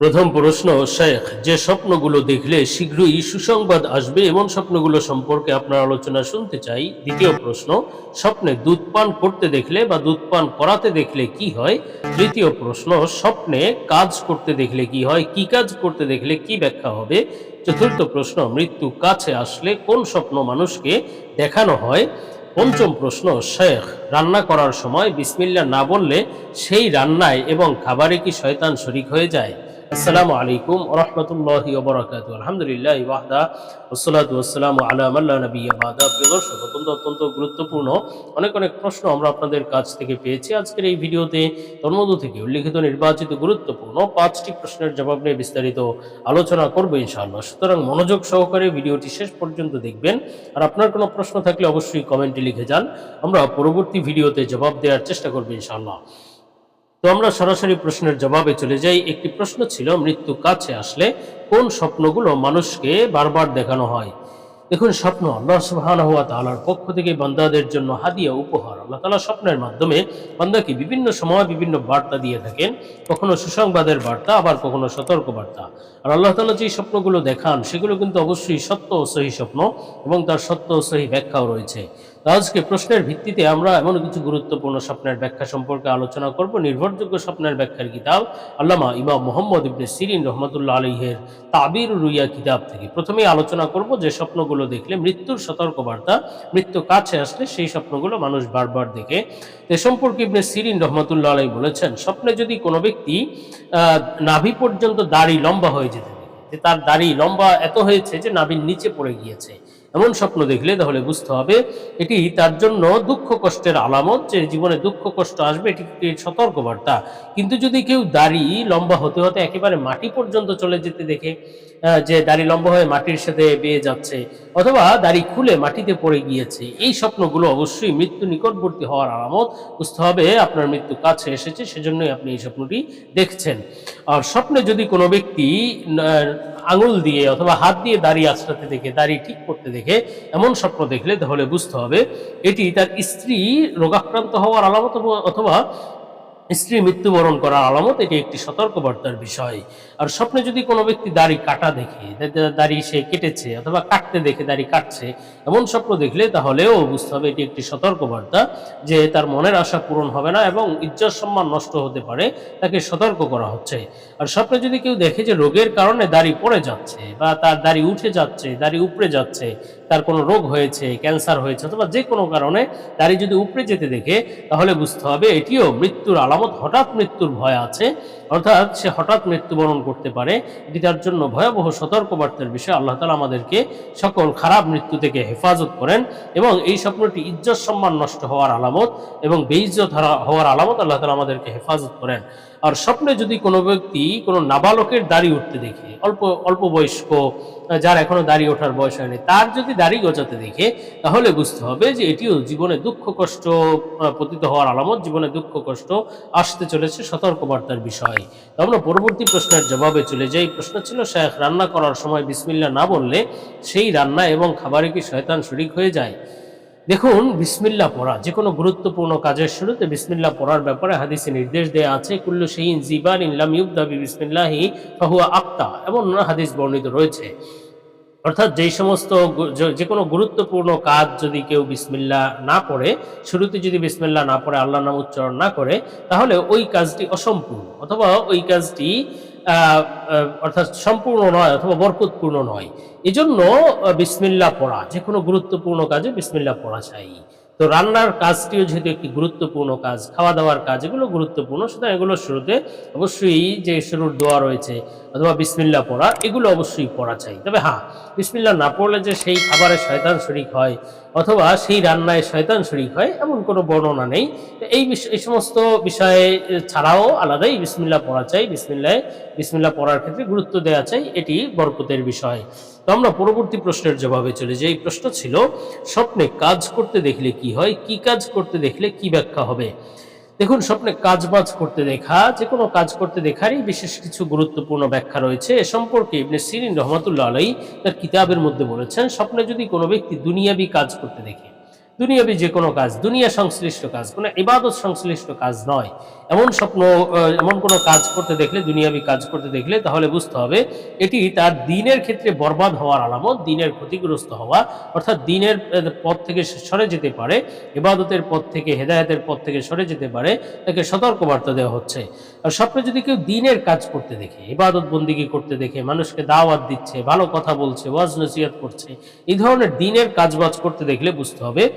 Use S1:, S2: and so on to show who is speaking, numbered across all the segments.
S1: প্রথম প্রশ্ন শেখ যে স্বপ্নগুলো দেখলে শীঘ্রই সুসংবাদ আসবে এমন স্বপ্নগুলো সম্পর্কে আপনার আলোচনা শুনতে চাই? দ্বিতীয় প্রশ্ন, স্বপ্নে দুধ পান করতে দেখলে বা দুধ পান করাতে দেখলে কি হয়? তৃতীয় প্রশ্ন, স্বপ্নে কাজ করতে দেখলে কি হয়? কি কাজ করতে দেখলে কি ব্যাখ্যা হবে? চতুর্থ প্রশ্ন, মৃত্যু কাছে আসলে কোন স্বপ্ন মানুষকে দেখানো হয়? পঞ্চম প্রশ্ন শেখ রান্না করার সময় বিসমিল্লা না বললে সেই রান্নায় এবং খাবারে কি শয়তান শরিক হয়ে যায়? আসসালামু আলাইকুম রহমতুল্লাহি ওবরাকাতু আলহামদুলিল্লাহ ওয়াহদা ওসলাতু ওয়াসসালামু আলা মাল্লা নবিয়্যা বাদা। প্রিয় দর্শক, অত্যন্ত অত্যন্ত গুরুত্বপূর্ণ অনেক অনেক প্রশ্ন আমরা আপনাদের কাছ থেকে পেয়েছি আজকের এই ভিডিওতে। তন্মধ্য থেকে উল্লিখিত নির্বাচিত গুরুত্বপূর্ণ পাঁচটি প্রশ্নের জবাব নিয়ে বিস্তারিত আলোচনা করব ইনশাআল্লাহ। সুতরাং মনোযোগ সহকারে ভিডিওটি শেষ পর্যন্ত দেখবেন। আর আপনার কোনো প্রশ্ন থাকলে অবশ্যই কমেন্টে লিখে যান। আমরা পরবর্তী ভিডিওতে জবাব দেওয়ার চেষ্টা করব ইনশাআল্লাহ। তো আমরা সরাসরি প্রশ্নের জবাবে চলে যাই। একটি প্রশ্ন ছিল, মৃত্যু কাছে আসলে কোন স্বপ্নগুলো মানুষকে বারবার দেখানো হয়? দেখুন, স্বপ্ন আল্লাহ সুবহানাহু হওয়া তালার পক্ষ থেকে বান্দাদের জন্য হাদিয়া, উপহার। আল্লাহ তাআলা স্বপ্নের মাধ্যমে বান্দাকে বিভিন্ন সময় বিভিন্ন বার্তা দিয়ে থাকেন। কখনো সুসংবাদের বার্তা, আবার কখনো সতর্ক বার্তা। আর আল্লাহ তাআলা যে স্বপ্নগুলো দেখান, সেগুলো কিন্তু অবশ্যই সত্য ও সহি স্বপ্ন এবং তার সত্য ও সহি ব্যাখ্যাও রয়েছে। আজকে প্রশ্নের ভিত্তিতে আমরা এমন কিছু গুরুত্বপূর্ণ স্বপ্নের ব্যাখ্যা সম্পর্কে আলোচনা করব। নির্ভরযোগ্য স্বপ্নের ব্যাখ্যার কিতাব আল্লামা ইমাম মোহাম্মদ ইবনে সিরিন রহমতুল্লাহ আলহের তাবির রুইয়া কিতাব থেকে। প্রথমেই আলোচনা করব যে স্বপ্নগুলো দেখলে মৃত্যুর সতর্কবার্তা, মৃত্যু কাছে আসলে সেই স্বপ্নগুলো মানুষ বারবার দেখে। এ সম্পর্কে ইবনে সিরিন রহমতুল্লাহ আলাই বলেছেন, স্বপ্নে যদি কোনো ব্যক্তি নাভি পর্যন্ত দাড়ি লম্বা হয়ে যেতে যে তার দাড়ি লম্বা এত হয়েছে যে নাভির নিচে পড়ে গিয়েছে এমন স্বপ্ন দেখলে তাহলে বুঝতে হবে এটি তার জন্য দুঃখ কষ্টের আলামত যে জীবনে দুঃখ কষ্ট আসবে, এটি সতর্কবার্তা। কিন্তু যদি কেউ দাড়ি লম্বা হতে হতে একেবারে মাটি পর্যন্ত চলে যেতে দেখে যে দাড়ি লম্বা হয়ে মাটির সাথে বেয়ে যাচ্ছে, অথবা দাড়ি খুলে মাটিতে পড়ে গিয়েছে, এই স্বপ্নগুলো অবশ্যই মৃত্যু নিকটবর্তী হওয়ার আলামত। বুঝতে হবে আপনার মৃত্যু কাছে এসেছে, সেজন্যই আপনি এই স্বপ্নটি দেখছেন। আর স্বপ্নে যদি কোনো ব্যক্তি আঙুল দিয়ে অথবা হাত দিয়ে দাড়ি আছড়াতে দেখে, দাড়ি ঠিক করতে দেখে এমন স্বপ্ন দেখলে, তাহলে বুঝতে হবে এটি তার স্ত্রী রোগাক্রান্ত হওয়ার আলামত অথবা স্ত্রী মৃত্যুবরণ করার আলামত, এটি একটি সতর্কবার্তার বিষয়। আর স্বপ্নে যদি কোনো ব্যক্তি দাড়ি কাটা দেখে দাড়ি সে কেটেছে অথবা কাটতে দেখে দাড়ি কাটছে, এমন স্বপ্ন দেখলে তাহলেও বুঝতে হবে এটি একটি সতর্কবার্তা যে তার মনের আশা পূরণ হবে না এবং ইজ্জত সম্মান নষ্ট হতে পারে, তাকে সতর্ক করা হচ্ছে। আর স্বপ্নে যদি কেউ দেখে যে রোগের কারণে দাড়ি পড়ে যাচ্ছে বা তার দাড়ি উঠে যাচ্ছে, দাড়ি উপড়ে যাচ্ছে তার কোনো রোগ হয়েছে, ক্যান্সার হয়েছে অথবা যে কোনো কারণে দাড়ি যদি উপড়ে যেতে দেখে, তাহলে বুঝতে হবে এটিও মৃত্যুর আলামত, হঠাৎ মৃত্যুর ভয় আছে। অর্থাৎ সে হঠাৎ মৃত্যুবরণ করতে পারে, এটি তার জন্য ভয়াবহ সতর্কবার্তার বিষয়। আল্লাহ তালা আমাদেরকে সকল খারাপ মৃত্যু থেকে হেফাজত করেন এবং এই স্বপ্নটি ইজ্জত সম্মান নষ্ট হওয়ার আলামত এবং বেইজ্জত হারা- হওয়ার আলামত আল্লাহ তালা আমাদেরকে হেফাজত করেন। আর স্বপ্নে যদি কোনো ব্যক্তি কোনো নাবালকের দাড়ি উঠতে দেখে, অল্প অল্প বয়স্ক, যার এখনও দাড়ি ওঠার বয়স হয়নি, তার যদি দাড়ি গজাতে দেখে, তাহলে বুঝতে হবে যে এটিও জীবনে দুঃখ, কষ্ট পতিত হওয়ার আলামত, জীবনে দুঃখ, কষ্ট আসতে চলেছে সতর্কবার্তার বিষয়। তো আমরা পরবর্তী প্রশ্নের জবাবে চলে যাই। প্রশ্ন ছিল, শেখ, রান্না করার সময় বিসমিল্লা না বললে সেই রান্না এবং খাবারে কি শয়তান শরিক হয়ে যায়? দেখুন বিসমিল্লা পড়া যে কোনো গুরুত্বপূর্ণ কাজের শুরুতে বিসমিল্লা পড়ার ব্যাপারে হাদিসে নির্দেশ দেয়া আছে, কুল্লু সেইন জিবান ইনলাম ইউবদাবি বিসমিল্লাহি ফাহুয়া আক্তা, এমন হাদিস বর্ণিত রয়েছে। অর্থাৎ যেই সমস্ত যে- কোনো গুরুত্বপূর্ণ কাজ যদি কেউ বিসমিল্লা না পড়ে শুরুতে যদি বিসমিল্লা না পড়ে আল্লাহ নাম উচ্চারণ না করে, তাহলে ওই কাজটি অসম্পূর্ণ, অথবা ওই কাজটি অর্থাৎ সম্পূর্ণ নয় অথবা বরকতপূর্ণ নয়। এজন্য বিসমিল্লা পড়া যে কোনো গুরুত্বপূর্ণ কাজে বিসমিল্লা পড়া চাই। তো রান্নার কাজটিও যেহেতু একটি গুরুত্বপূর্ণ কাজ, খাওয়া দাওয়ার কাজ, এগুলো গুরুত্বপূর্ণ, সুতরাং এগুলোর শুরুতে অবশ্যই যে শুরুর দোয়া রয়েছে অথবা বিসমিল্লা পড়া, এগুলো অবশ্যই পড়া চাই। তবে হ্যাঁ বিসমিল্লা না পড়লে যে সেই খাবারে শয়তান শরিক হয় অথবা সেই রান্নায় শয়তান শরিক হয়, এমন কোনো বর্ণনা নেই। এই এই সমস্ত বিষয়ে ছাড়াও আলাদাই বিসমিল্লা পড়া চাই। বিসমিল্লায়, বিসমিল্লা পড়ার ক্ষেত্রে গুরুত্ব দেওয়া চাই, এটি বরকতের বিষয়। তো আমরা পরবর্তী প্রশ্নের জবাবে চলে যাই। প্রশ্ন ছিল, স্বপ্নে কাজ করতে দেখলে কি হয়, কি কাজ করতে দেখলে কি ব্যাখ্যা হবে? দেখুন, স্বপ্নে কাজ বাজ করতে দেখা, যে কোনো কাজ করতে দেখারই বিশেষ কিছু গুরুত্বপূর্ণ ব্যাখ্যা রয়েছে। এ সম্পর্কে ইবনে সিরিন রহমতুল্লাহ আলাই তার কিতাবের মধ্যে বলেছেন, স্বপ্নে যদি কোনো ব্যক্তি দুনিয়াবি কাজ করতে দেখে দুনিয়াবি যে কোনো কাজ, দুনিয়া সংশ্লিষ্ট কাজ, কোনো ইবাদত সংশ্লিষ্ট কাজ নয়। এমন স্বপ্ন এমন কোনো কাজ করতে দেখলে, দুনিয়াবি কাজ করতে দেখলে, তাহলে বুঝতে হবে এটি তার দিনের ক্ষেত্রে বরবাদ হওয়ার আলামত, দিনের ক্ষতিগ্রস্ত হওয়া, অর্থাৎ দিনের পথ থেকে সরে যেতে পারে, ইবাদতের পথ থেকে, হেদায়েতের পথ থেকে সরে যেতে পারে, তাকে সতর্কবার্তা দেওয়া হচ্ছে। আর স্বপ্নে যদি কেউ দিনের কাজ করতে দেখে, ইবাদত বন্দিগি করতে দেখে, মানুষকে দাওয়াত দিচ্ছে, ভালো কথা বলছে ওয়াজ নসিহত করছে, এই ধরনের দিনের কাজবাজ করতে দেখলে বুঝতে হবে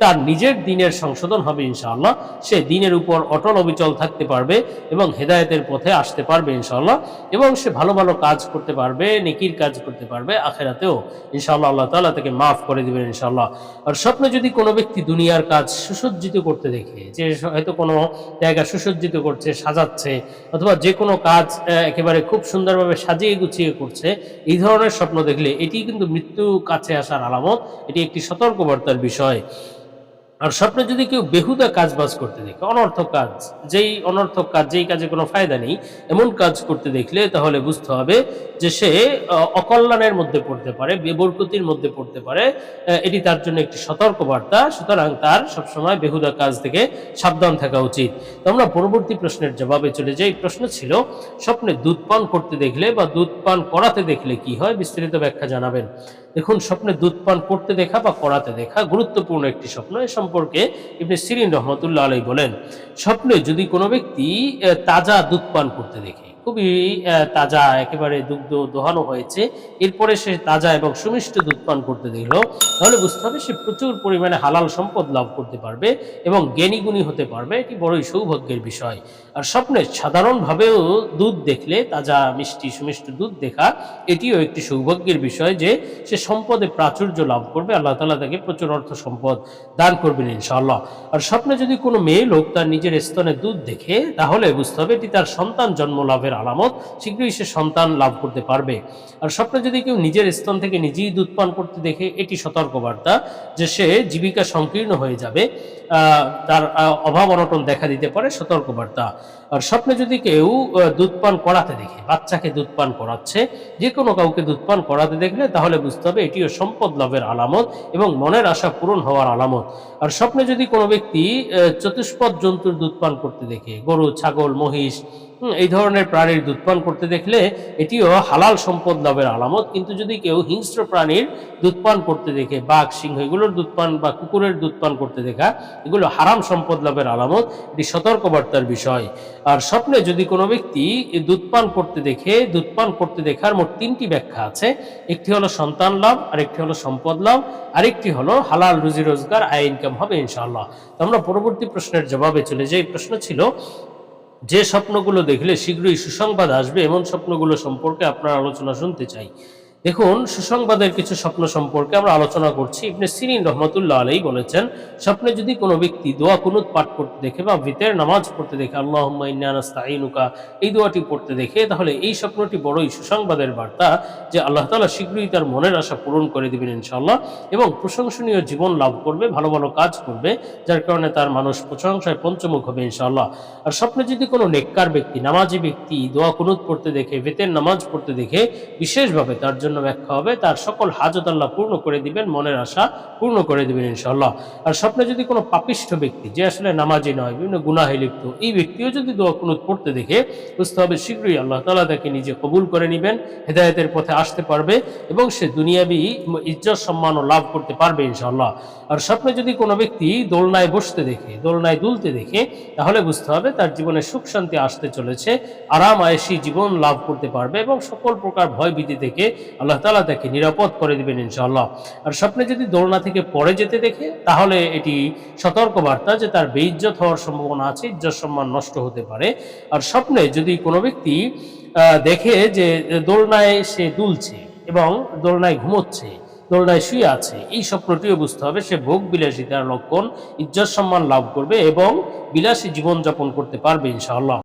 S1: তার নিজের দিনের সংশোধন হবে ইনশাআল্লাহ। সে দিনের উপর অটল অবিচল থাকতে পারবে এবং হেদায়তের পথে আসতে পারবে ইনশাআল্লাহ এবং সে ভালো ভালো কাজ করতে পারবে, নেকির কাজ করতে পারবে আখেরাতেও। ইনশাআল্লাহ আল্লাহ তাআলা তাকে মাফ করে দিবেন ইনশাআল্লাহ। আর স্বপ্নে যদি কোনো ব্যক্তি দুনিয়ার কাজ সুসজ্জিত করতে দেখে, যে হয়তো কোনো জায়গা সুসজ্জিত করছে, সাজাচ্ছে, অথবা যে কোনো কাজ একেবারে খুব সুন্দরভাবে সাজিয়ে গুছিয়ে করছে, এই ধরনের স্বপ্ন দেখলে এটি কিন্তু মৃত্যু কাছে আসার আলামত, এটি একটি সতর্কবার্তার বিষয়। আর স্বপ্নে যদি কেউ বেহুদা কাজ বাজ করতে দেখে, অনর্থক কাজ, যেই অনর্থক কাজ, যেই কাজে কোনো ফায়দা নেই, এমন কাজ করতে দেখলে তাহলে বুঝতে হবে যে সে অকল্যাণের মধ্যে পড়তে পারে বেবরকতির মধ্যে পড়তে পারে এটি তার জন্য একটি সতর্ক বার্তা সুতরাং তার সবসময় বেহুদা কাজ থেকে সাবধান থাকা উচিত। আমরা পরবর্তী প্রশ্নের জবাবে চলে যাই। প্রশ্ন ছিল, স্বপ্নে দুধ পান করতে দেখলে বা দুধ পান করাতে দেখলে কি হয়? বিস্তারিত ব্যাখ্যা জানাবেন। দেখুন, স্বপ্নে দুধ পান করতে দেখা বা করাতে দেখা গুরুত্বপূর্ণ একটি স্বপ্ন। এ ইবনে সিরিন রহমতুল্লাহ আলাই বলেন স্বপ্নে যদি কোনো ব্যক্তি তাজা দুধ পান করতে দেখে খুবই তাজা, একেবারে দুগ্ধ দোহানো হয়েছে। এরপরে সে তাজা এবং সুমিষ্ট দুধ পান করতে দেখল। তাহলে বুঝতে হবে সে প্রচুর পরিমাণে হালাল সম্পদ লাভ করতে পারবে এবং জ্ঞানীগুণী হতে পারবে। এটি বড়ই সৌভাগ্যের বিষয়। আর স্বপ্নে সাধারণভাবেও দুধ দেখলে, তাজা, মিষ্টি, সুমিষ্ট দুধ দেখা, এটিও একটি সৌভাগ্যের বিষয় যে সে সম্পদে প্রাচুর্য লাভ করবে। আল্লাহ তালা তাকে প্রচুর অর্থ সম্পদ দান করবেন ইনশাআল্লাহ। আর স্বপ্নে যদি কোনো মেয়ে লোক তার নিজের স্তনে দুধ দেখে, তাহলে বুঝতে হবে এটি তার সন্তান জন্ম লাভের আলামত শীঘ্রই সে সন্তান লাভ করতে পারবে। আর স্বপ্নে যদি কেউ নিজের স্তন থেকে নিজেই দুধ পান করতে দেখে এটি সতর্কবার্তা যে সে জীবিকা সংকীর্ণ হয়ে যাবে তার অভাব অনটন দেখা দিতে পারে সতর্কবার্তা। আর স্বপ্নে যদি কেউ আহ, দুধ পান করাতে দেখে বাচ্চাকে দুধ পান করাচ্ছে যে কোনো কাউকে দুধ পান করাতে দেখলে তাহলে বুঝতে হবে এটিও সম্পদ লাভের আলামত এবং মনের আশা পূরণ হওয়ার আলামত। আর স্বপ্নে যদি কোনো ব্যক্তি চতুষ্পদ জন্তুর দুধ পান করতে দেখে গরু ছাগল মহিষ এই ধরনের প্রাণীর দুধ পান করতে দেখলে এটিও হালাল সম্পদ লাভের আলামত। কিন্তু যদি কেউ হিংস্র প্রাণীর দুধ পান করতে দেখে, বাঘ, সিংহ, এগুলোর দুধ পান বা কুকুরের দুধ পান করতে দেখা, এগুলো হারাম সম্পদ লাভের আলামত। এটি সতর্কবার্তার বিষয়। আর স্বপ্নে যদি কোনো ব্যক্তি দুধ পান করতে দেখে, দুধ পান করতে দেখার মোট তিনটি ব্যাখ্যা আছে। একটি হলো সন্তান লাভ, আরেকটি হলো সম্পদ লাভ, আরেকটি হলো হালাল রুজি রোজগার, আয় ইনকাম হবে ইনশাআল্লাহ। আমরা পরবর্তী প্রশ্নের জবাবে চলে যাই। প্রশ্ন ছিল যে স্বপ্নগুলো দেখলে শীঘ্রই সুসংবাদ আসবে এমন স্বপ্নগুলো সম্পর্কে আপনার আলোচনা শুনতে চাই। দেখুন, সুসংবাদের কিছু স্বপ্ন সম্পর্কে আমরা আলোচনা করছি। ইবনে সিরিন রহমতুল্লাহ আলাই বলেছেন, স্বপ্নে যদি কোনো ব্যক্তি দোয়া কুনুত পাঠ করতে দেখে বা ভিতের নামাজ পড়তে দেখে আল্লাহ ইন্নানাস্তাইনুকা এই দোয়াটি পড়তে দেখে, তাহলে এই স্বপ্নটি বড়ই সুসংবাদের বার্তা যে আল্লাহ তালা শীঘ্রই তার মনের আশা পূরণ করে দিবেন ইনশাআল্লাহ এবং প্রশংসনীয় জীবন লাভ করবে, ভালো ভালো কাজ করবে, যার কারণে তার মানুষ প্রশংসায় পঞ্চমুখ হবে ইনশাল্লাহ আর স্বপ্নে যদি কোনো নেককার ব্যক্তি, নামাজি ব্যক্তি দোয়া কুনুত পড়তে দেখে বেতের নামাজ পড়তে দেখে, বিশেষভাবে তার জন্য ব্যাখ্যা হবে, তার সকল হাজত আল্লাহ পূর্ণ করে দিবেন, মনের আশা পূর্ণ করে দিবেন ইনশাআল্লাহ। আর স্বপ্নে যদি কোনো পাপিষ্ঠ ব্যক্তি, যে আসলে নামাজি নয়, বিভিন্ন গুনাহে লিপ্ত, এই ব্যক্তিও যদি দোয়া কুনুত পড়তে দেখে, বুঝতে হবে শীঘ্রই আল্লাহ তাআলা তাকে নিজে কবুল করে নেবেন, হেদায়েতের পথে আসতে পারবে এবং সে দুনিয়াবি ইজ্জত সম্মানও লাভ করতে পারবে ইনশাল্লাহ আর স্বপ্নে যদি কোনো ব্যক্তি দোলনায় বসতে দেখে, দোলনায় দুলতে দেখে, তাহলে বুঝতে হবে তার জীবনে সুখ শান্তি আসতে চলেছে, আরাম আয়েসি জীবন লাভ করতে পারবে এবং সকল প্রকার ভয় ভীতি থেকে আল্লাহ তাআলা তাকে নিরাপদ করে দিবেন ইনশাআল্লাহ। আর স্বপ্নে যদি দোলনা থেকে পড়ে যেতে দেখে, তাহলে এটি সতর্ক বার্তা যে তার বেইজ্জত হওয়ার সম্ভাবনা আছে, ইজ্জত সম্মান নষ্ট হতে পারে। আর স্বপ্নে যদি কোনো ব্যক্তি দেখে যে দোলনায় সে দুলছে এবং দোলনায় ঘুমোচ্ছে, দোলনায় শুয়ে আছে, এই স্বপ্নটিও বুঝতে হবে সে ভোগ বিলাসিতার লক্ষণ, ইজ্জত সম্মান লাভ করবে এবং বিলাসী জীবনযাপন করতে পারবে ইনশাআল্লাহ।